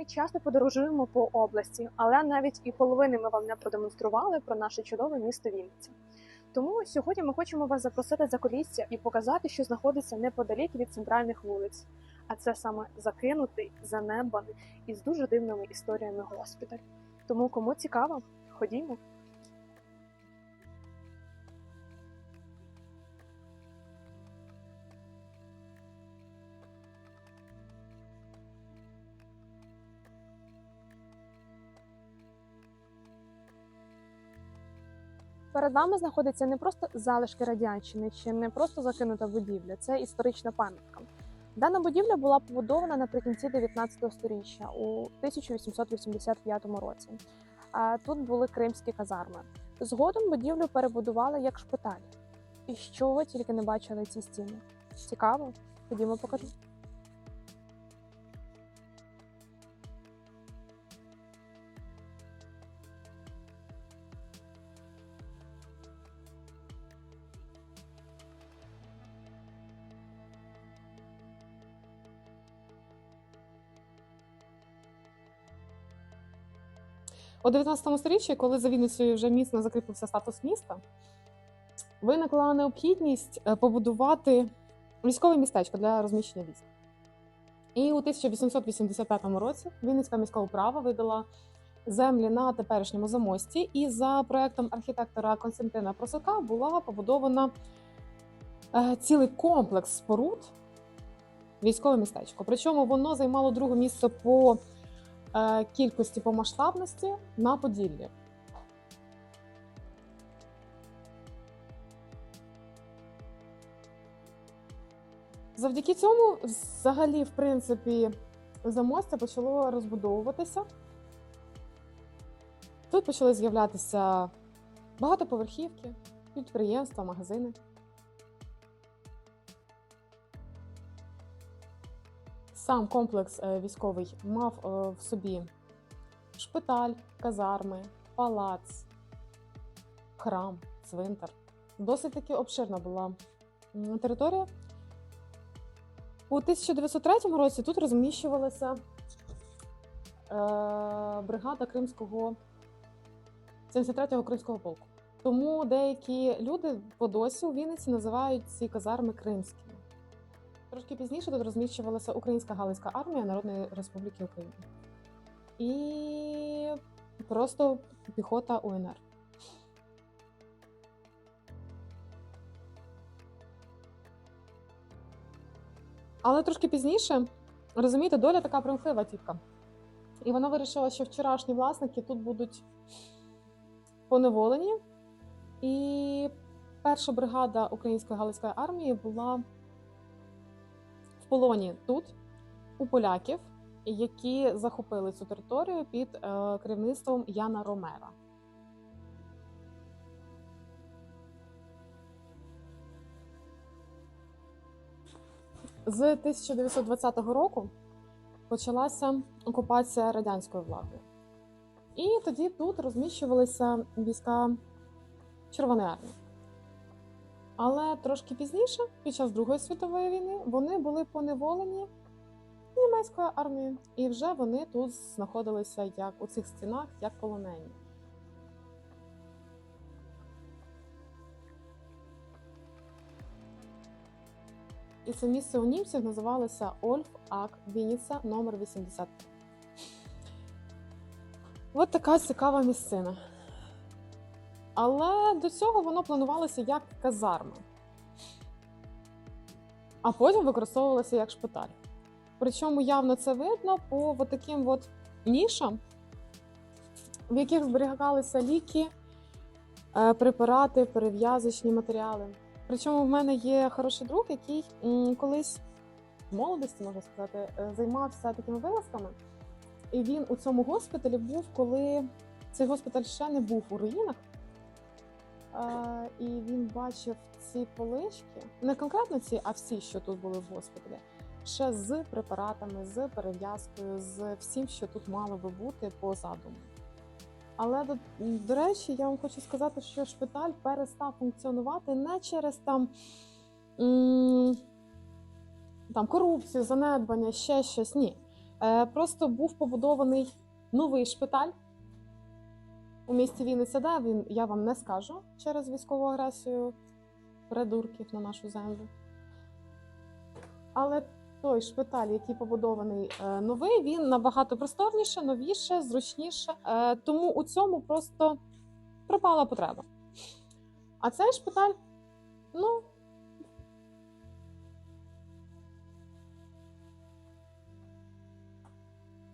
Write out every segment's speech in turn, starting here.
Ми часто подорожуємо по області, але навіть і половини ми вам не продемонстрували про наше чудове місто Вінниця. Тому сьогодні ми хочемо вас запросити за колісся і показати, що знаходиться неподалік від центральних вулиць. А це саме закинутий, занебаний і з дуже дивними історіями госпіталь. Тому кому цікаво, ходімо. Перед вами знаходиться не просто залишки радянщини чи не просто закинута будівля, це історична пам'ятка. Дана будівля була побудована наприкінці 19 століття у 1885 році. Тут були кримські казарми. Згодом будівлю перебудували як шпиталь. І що ви тільки не бачили ці стіни? Цікаво? Ходімо покажу. У 19 сторіччі, коли за Вінницею вже міцно закріпився статус міста, виникла необхідність е, побудувати військове містечко для розміщення військ. І у 1885 році Вінницька міська управа видала землі на теперішньому замості, і за проектом архітектора Константина Просока була побудована е, цілий комплекс споруд військове містечко. Причому воно займало друге місце по кількості по масштабності на Поділлі. Завдяки цьому, взагалі, в принципі, замостя почало розбудовуватися. Тут почали з'являтися багатоповерхівки, підприємства, магазини. Сам комплекс е, військовий мав е, в собі шпиталь, казарми, палац, храм, цвинтар. Досить таки обширна була територія. У 1903 році тут розміщувалася е, бригада Кримського 73-го Кримського полку. Тому деякі люди по досі у Вінниці називають ці казарми кримськими. Трошки пізніше тут розміщувалася Українська Галицька армія Народної Республіки Україна. І просто піхота УНР. Але трошки пізніше, розумієте, доля така примхлива тітка. І вона вирішила, що вчорашні власники тут будуть поневолені. І перша бригада Української Галицької армії була полоні тут, у поляків, які захопили цю територію під е, керівництвом Яна Ромера. З 1920 року почалася окупація радянською владою. І тоді тут розміщувалися війська Червоної армії. Але трошки пізніше, під час Другої світової війни, вони були поневолені німецькою армією, і вже вони тут знаходилися як у цих стінах, як полонені. І це місце у німців називалося Ольф Ак Вінниця номер 80. От така цікава місцина. Але до цього воно планувалося як казарма, а потім використовувалося як шпиталь. Причому явно це видно по таким от нішам, в яких зберігалися ліки, е, препарати, перев'язочні матеріали. Причому в мене є хороший друг, який колись в молодості, можна сказати, е, займався такими вилазками. І він у цьому госпіталі був, коли цей госпіталь ще не був у руїнах. І він бачив ці полички, не конкретно ці, а всі, що тут були в госпіталі, ще з препаратами, з перев'язкою, з всім, що тут мало би бути по задуму. Але до, до речі, я вам хочу сказати, що шпиталь перестав функціонувати не через там, там корупцію, занедбання, ще щось. Ні. Е, Просто був побудований новий шпиталь у місті Вінниця, де він я вам не скажу через військову агресію придурків на нашу землю. Але той шпиталь, який побудований е, новий, він набагато просторніше, новіше, зручніше. Е, тому у цьому просто пропала потреба. А цей шпиталь, ну.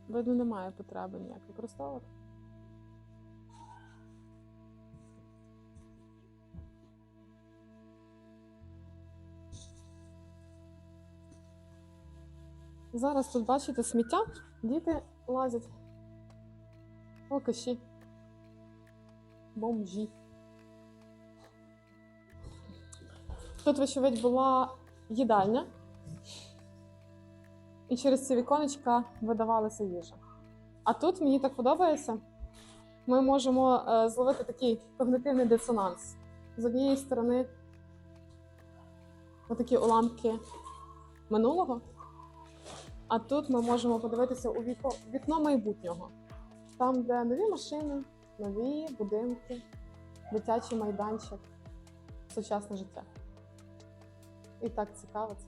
Видно, немає потреби ніяк використовувати. Зараз тут бачите сміття, діти лазять. Алкаші. Бомжі. Тут, вочевидь, була їдальня. І через ці віконечка видавалася їжа. А тут мені так подобається. Ми можемо е, зловити такий когнитивний дисонанс. З однієї сторони, отакі уламки минулого. А тут ми можемо подивитися у віко, вікно майбутнього, там, де нові машини, нові будинки, дитячий майданчик, сучасне життя. І так цікаво це.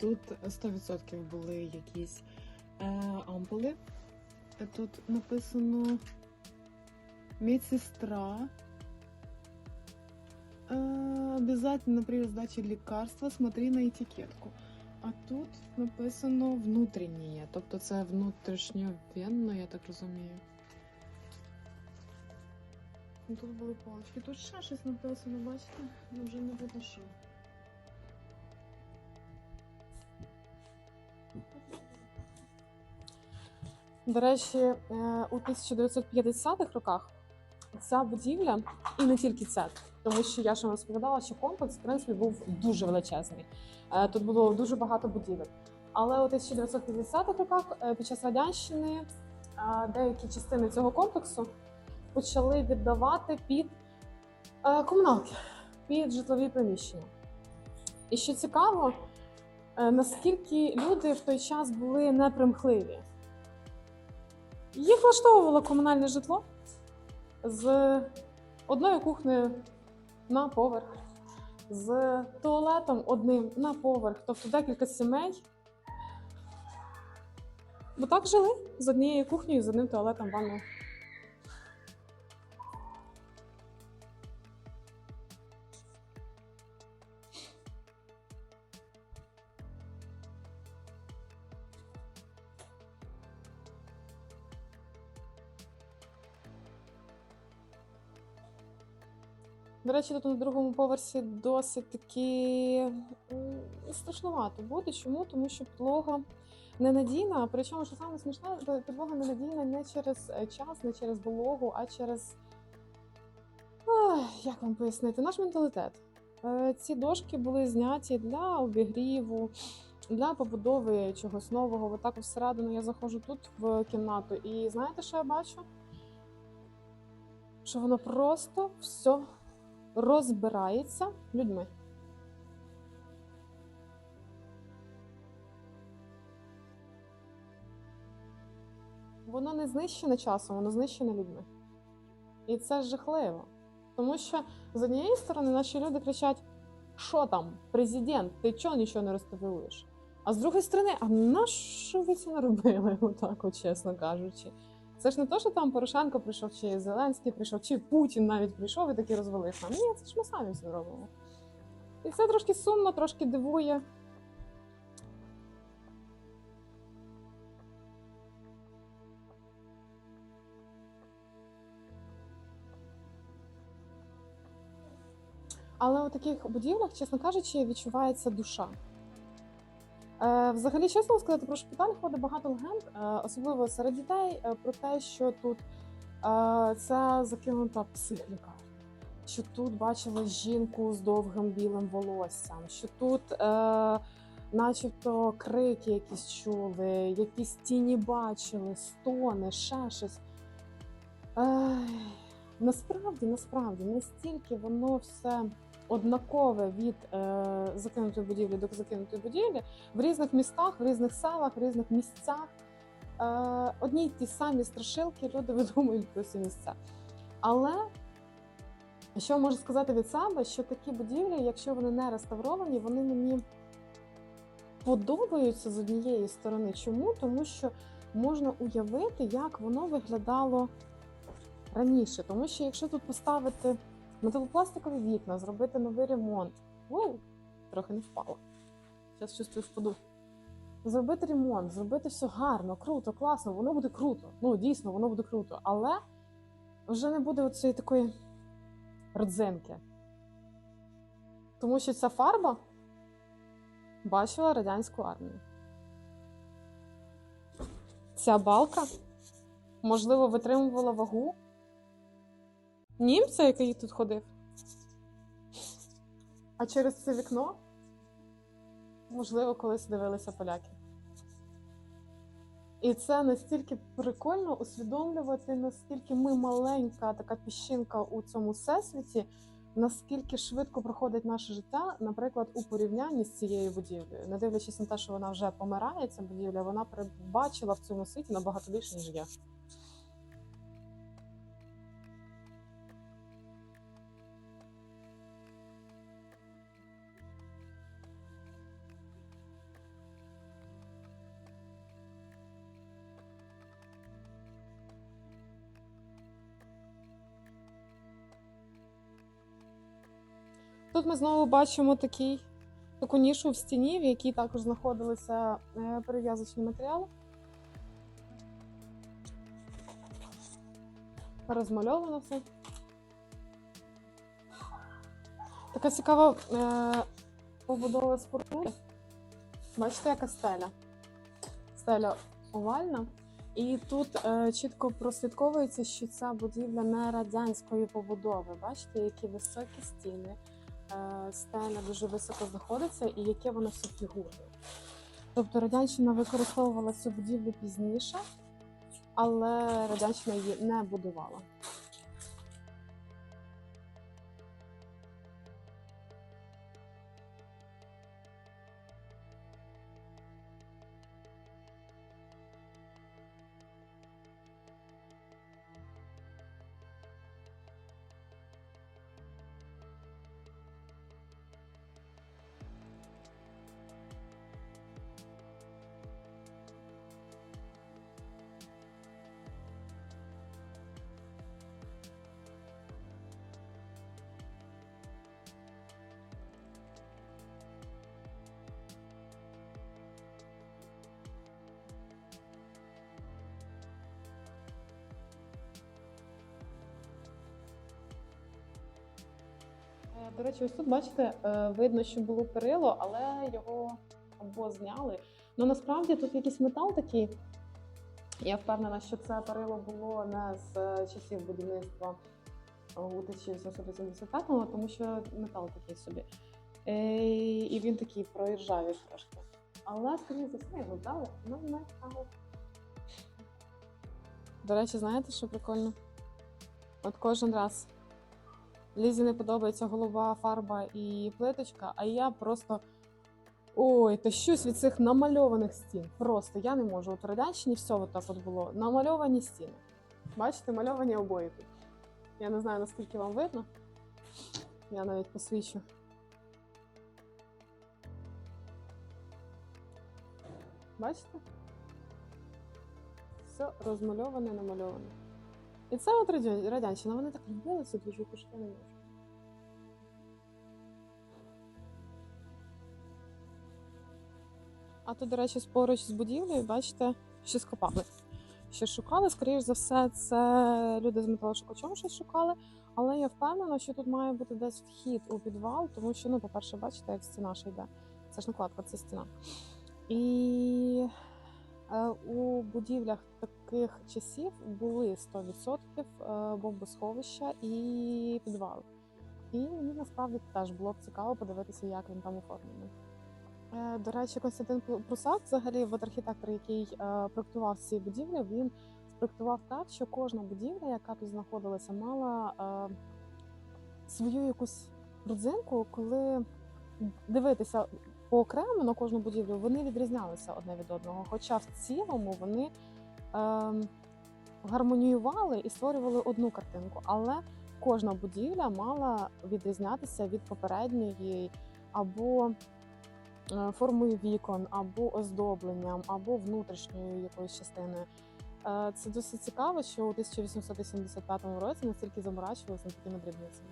Тут 100% були якісь е, ампули. Е, Тут написано медсестра. Е, обязательно при сдаче лекарства смотри на етикетку. А тут написано внутрішнє, тобто це внутрішньовенно, я так розумію. Тут були палички. Тут ще щось написано, бачите? Ну, вже не видно що. До речі, е, у 1950-х роках ця будівля, і не тільки ця, тому що я ж вам розповідала, що комплекс в принципі був дуже величезний. Е, Тут було дуже багато будівель. Але у 1950-х роках е, під час радянщини е, деякі частини цього комплексу почали віддавати під комуналки, під житлові приміщення. І що цікаво, наскільки люди в той час були непримхливі. Їх влаштовувало комунальне житло з одною кухнею на поверх, з туалетом одним на поверх, тобто декілька сімей. Бо так жили з однією кухнею, з одним туалетом ванною. До речі, тут на другому поверсі досить таки страшнувато буде. Чому? Тому що підлога ненадійна. Причому, що саме смішне, підлога ненадійна не через е, час, не через вологу, а через Ах, як вам пояснити, наш менталітет. Е, Ці дошки були зняті для обігріву, для побудови чогось нового. Отак всередину я заходжу тут в кімнату, і знаєте, що я бачу? Що воно просто все розбирається людьми. Воно не знищене часом, воно знищене людьми. І це жахливо. Тому що з однієї сторони наші люди кричать: що там, президент, ти чого нічого не розтавилуєш? А з другої сторони, а на що ви це не робили, отак, от, чесно кажучи? Це ж не то, що там Порошенко прийшов, чи Зеленський прийшов, чи Путін навіть прийшов і таки розвалився. Ні, це ж ми самі все робимо. І це трошки сумно, трошки дивує. Але у таких будівлях, чесно кажучи, відчувається душа. Е, Взагалі, чесно сказати, про шпиталь ходить багато легенд, е, особливо серед дітей, е, про те, що тут це закинута психліка, що тут бачили жінку з довгим білим волоссям, що тут, начебто, крики якісь чули, якісь тіні бачили, стони, ще щось. Насправді, насправді, настільки воно все однакове від е, закинутої будівлі до закинутої будівлі в різних містах, в різних селах, в різних місцях. е, одні й ті самі страшилки люди видумують плюс-мінус це. Але що можу сказати від себе, що такі будівлі, якщо вони не реставровані, вони мені подобаються з однієї сторони. Чому? Тому що можна уявити, як воно виглядало раніше. Тому що якщо тут поставити металопластикові вікна, зробити новий ремонт, Воу, трохи не впала. Зараз чувствую впаду. Зробити ремонт, зробити все гарно, круто, класно, воно буде круто. Ну, дійсно, воно буде круто. Але вже не буде оцієї такої родзинки. Тому що ця фарба бачила радянську армію. Ця балка, можливо, витримувала вагу німця, який тут ходив. А через це вікно, можливо, колись дивилися поляки. І це настільки прикольно усвідомлювати, наскільки ми маленька така піщинка у цьому всесвіті, наскільки швидко проходить наше життя, наприклад, у порівнянні з цією будівлею. Не дивлячись на те, що вона вже помирає, ця будівля, вона перебачила в цьому світі набагато більше, ніж я. Ми знову бачимо такий, таку нішу в стіні, в якій також знаходилися е, перев'язочні матеріали. Розмальовано все. Така цікава е, побудова споруди. Бачите, яка стеля? Стеля овальна. І тут е, чітко прослідковується, що ця будівля не радянської побудови. Бачите, які високі стіни, стеля дуже високо знаходиться і яке воно все фігурне. Тобто радянщина використовувала цю будівлю пізніше, але радянщина її не будувала. До речі, ось тут бачите, е, видно, що було перило, але його або зняли. Ну насправді тут якийсь метал такий. Я впевнена, що це перило було не з е, часів будівництва е, у 1885-му, тому що метал такий собі. Е, І він такий проіржавів трошки. Але, скоріше за все, його брали на метал. До речі, знаєте, що прикольно? От кожен раз Лізі не подобається голова, фарба і плиточка, а я просто ой, тащусь від цих намальованих стін. Просто я не можу. От радянщині все от так от було. Намальовані стіни. Бачите, мальовані обої тут. Я не знаю, наскільки вам видно. Я навіть посвічу. Бачите? Все розмальоване, намальоване. І це от радянщина. Вони так любили цю двіжуху, що я не можу. А тут, до речі, поруч з будівлею, бачите, що скопали. Що шукали, скоріш за все, це люди з металошукачом щось шукали. Але я впевнена, що тут має бути десь вхід у підвал, тому що, ну, по-перше, бачите, як стіна ще йде. Це ж накладка, це стіна. І е, у будівлях таких часів були 100% е, бомбосховища і підвал. І мені насправді теж було б цікаво подивитися, як він там оформлений. Е, До речі, Константин Прусак, взагалі, от архітектор, який е, проектував ці будівлі, він спроектував так, що кожна будівля, яка тут знаходилася, мала свою якусь родзинку, коли дивитися поокремо на кожну будівлю, вони відрізнялися одне від одного. Хоча в цілому вони гармоніювали і створювали одну картинку, але кожна будівля мала відрізнятися від попередньої або е, формою вікон, або оздобленням, або внутрішньою якоюсь частиною. Е, Це досить цікаво, що у 1885 році настільки заморачувалися над такими дрібницями.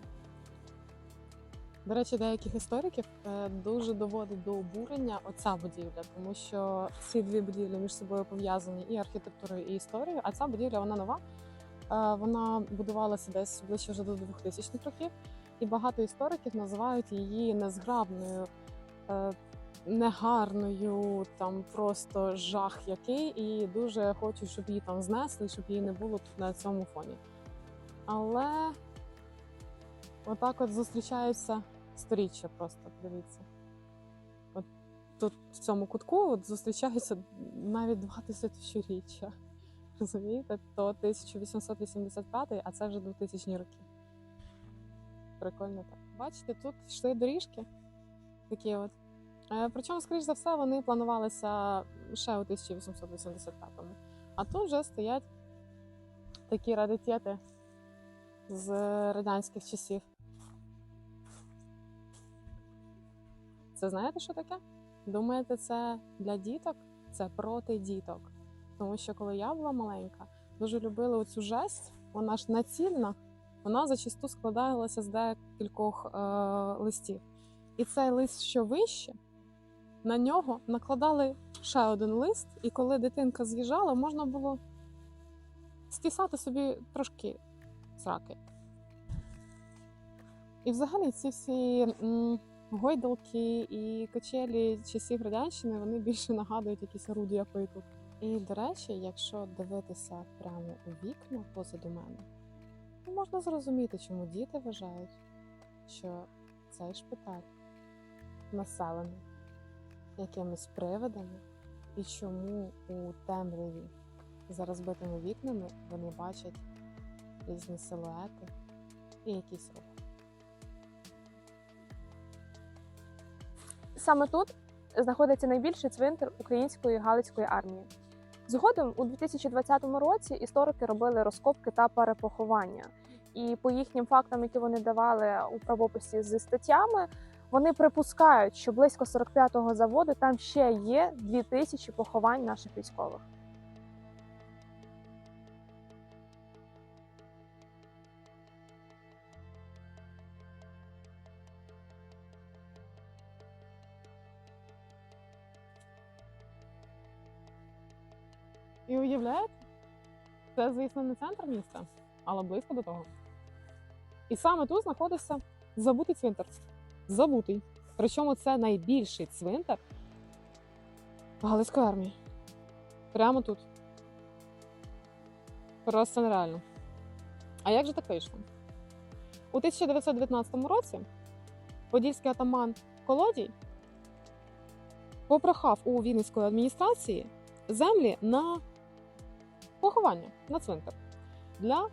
До речі, деяких істориків е, дуже доводить до обурення оця будівля, тому що ці дві будівлі між собою пов'язані і архітектурою, і історією. А ця будівля вона нова. Е, Вона будувалася десь ближче вже до 2000-х років, і багато істориків називають її незграбною, е, негарною, там просто жах який, і дуже хочуть, щоб її там знесли, щоб її не було тут на цьому фоні. Але отак от зустрічаються сторіччя просто, подивіться. От тут в цьому кутку от зустрічаються навіть два тисячоріччя. Розумієте? То 1885, а це вже 2000 роки. Прикольно так. Бачите, тут йшли доріжки такі от. Е, Причому, скоріш за все, вони планувалися ще у 1885-му. А тут вже стоять такі радитети з радянських часів. Це знаєте, що таке? Думаєте, це для діток? Це проти діток. Тому що коли я була маленька, дуже любила оцю жесть, вона ж націльна, вона зачасту складалася з декількох е, листів. І цей лист, що вище, на нього накладали ще один лист, і коли дитинка з'їжджала, можна було стісати собі трошки сраки. І взагалі ці всі м, гойдалки і качелі часів радянщини вони більше нагадують якісь орудія тут. І, до речі, якщо дивитися прямо у вікна позаду мене, то можна зрозуміти, чому діти вважають, що цей шпиталь населений якимись привидами, і чому у темряві за розбитими вікнами вони бачать різні силуети і якісь рухи. Саме тут знаходиться найбільший цвинтар української галицької армії. Згодом у 2020 році історики робили розкопки та перепоховання. І по їхнім фактам, які вони давали у правописі зі статтями, вони припускають, що близько 45-го заводу там ще є 2000 поховань наших військових. І уявляєте, це, звісно, не центр міста, але близько до того. І саме тут знаходиться забутий цвинтар. Забутий. Причому це найбільший цвинтар Галицької армії. Прямо тут. Просто нереально. А як же так вийшло? У 1919 році подільський атаман Колодій попрохав у Вінницької адміністрації землі на поховання на цвинтар для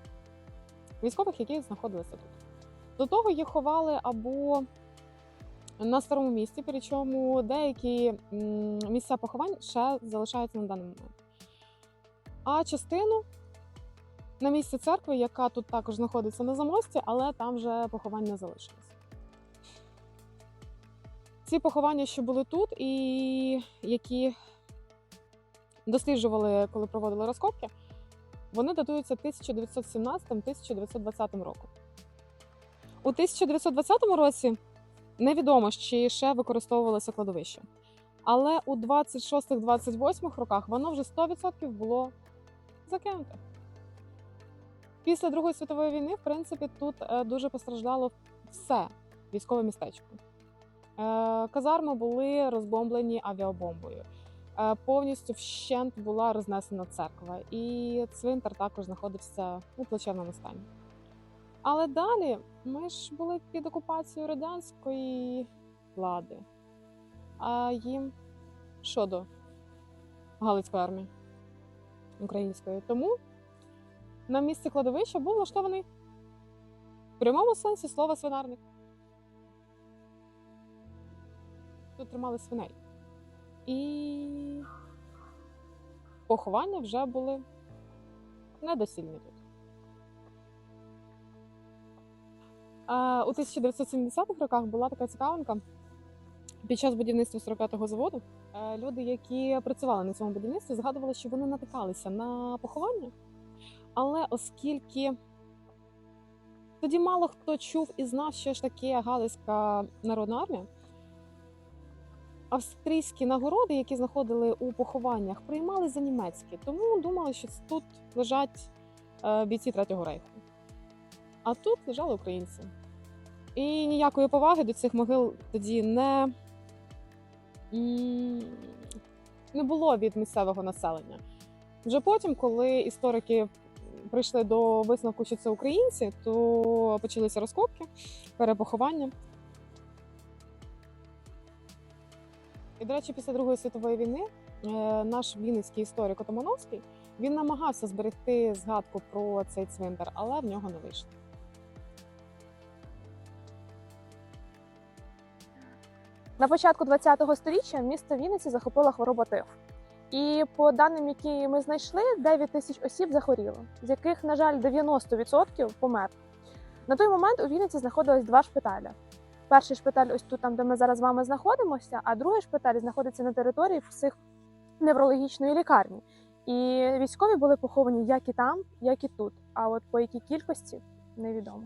військових, які знаходилися тут. До того їх ховали або на старому місці, причому деякі місця поховань ще залишаються на даний момент. А частину на місці церкви, яка тут також знаходиться на замості, але там вже поховань не залишилось. Ці поховання, що були тут, і які досліджували, коли проводили розкопки, вони датуються 1917-1920 роком. У 1920 році невідомо, чи ще використовувалося кладовище. Але у 26-28 роках воно вже 100% було закинуте. Після Другої світової війни, в принципі, тут е, дуже постраждало все військове містечко. Е, Казарми були розбомблені авіабомбою. Е, Повністю вщент була рознесена церква, і цвинтар також знаходився у плачевному стані. Але далі ми ж були під окупацією радянської влади. А їм щодо Галицької армії української. Тому на місці кладовища був влаштований в прямому сенсі слова свинарник. Тут тримали свиней. І поховання вже були недосільні. А, у 1970-х роках була така цікавинка. Під час будівництва 45-го заводу е, люди, які працювали на цьому будівництві, згадували, що вони натикалися на поховання. Але оскільки тоді мало хто чув і знав, що ж таке Галицька народна армія, австрійські нагороди, які знаходили у похованнях, приймали за німецькі, тому думали, що тут лежать е, бійці Третього рейху. А тут лежали українці. І ніякої поваги до цих могил тоді не, не було від місцевого населення. Вже потім, коли історики прийшли до висновку, що це українці, то почалися розкопки, перепоховання. До речі, після Другої світової війни е, наш вінницький історик Отомановський він намагався зберегти згадку про цей цвинтар, але в нього не вийшло. На початку ХХ століття місто Вінниці захопила хвороба тиф. І по даним, які ми знайшли, 9 тисяч осіб захворіло, з яких, на жаль, 90% помер. На той момент у Вінниці знаходилось два шпиталі. Перший шпиталь ось тут, там, де ми зараз з вами знаходимося, а другий шпиталь знаходиться на території психневрологічної лікарні. І військові були поховані як і там, як і тут. А от по якій кількості невідомо.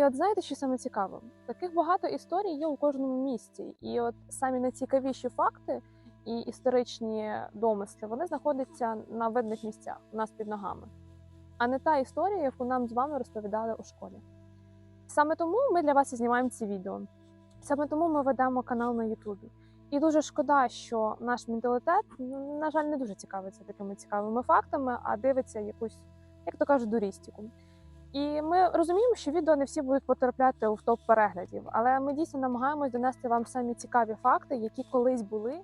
І от знаєте, що саме цікаво? Таких багато історій є у кожному місті. І от самі найцікавіші факти і історичні домисли вони знаходяться на видних місцях у нас під ногами, а не та історія, яку нам з вами розповідали у школі. Саме тому ми для вас і знімаємо ці відео. Саме тому ми ведемо канал на Ютубі. І дуже шкода, що наш менталітет, ну, на жаль, не дуже цікавиться такими цікавими фактами, а дивиться якусь, як то кажуть, дурістику. І ми розуміємо, що відео не всі будуть потрапляти в топ переглядів, але ми дійсно намагаємось донести вам самі цікаві факти, які колись були.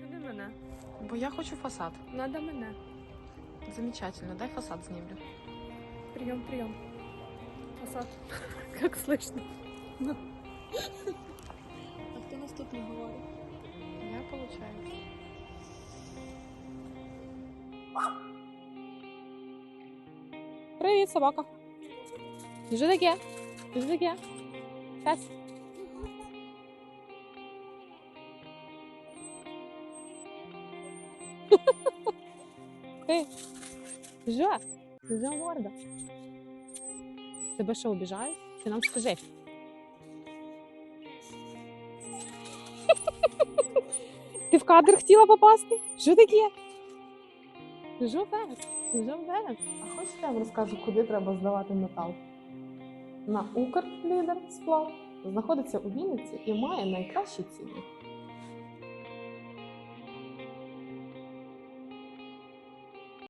Сюди мене. Бо я хочу фасад. Надо мене. Замечательно, дай фасад знімлю. Прийом, прийом. Фасад. Як слышно. А хто нас тут не говорить? Я получаю. Привіт, собака. Що таке? Що таке? Пес. Ти. Що? Що морда? Тебе що, обіжають? Ти нам скажи. Ти в кадр хотіла попасти? Що таке? Що пес? Що пес? А хочете я вам розкажу, куди треба здавати метал? На Укрлідер сплав знаходиться у Вінниці і має найкращі ціни.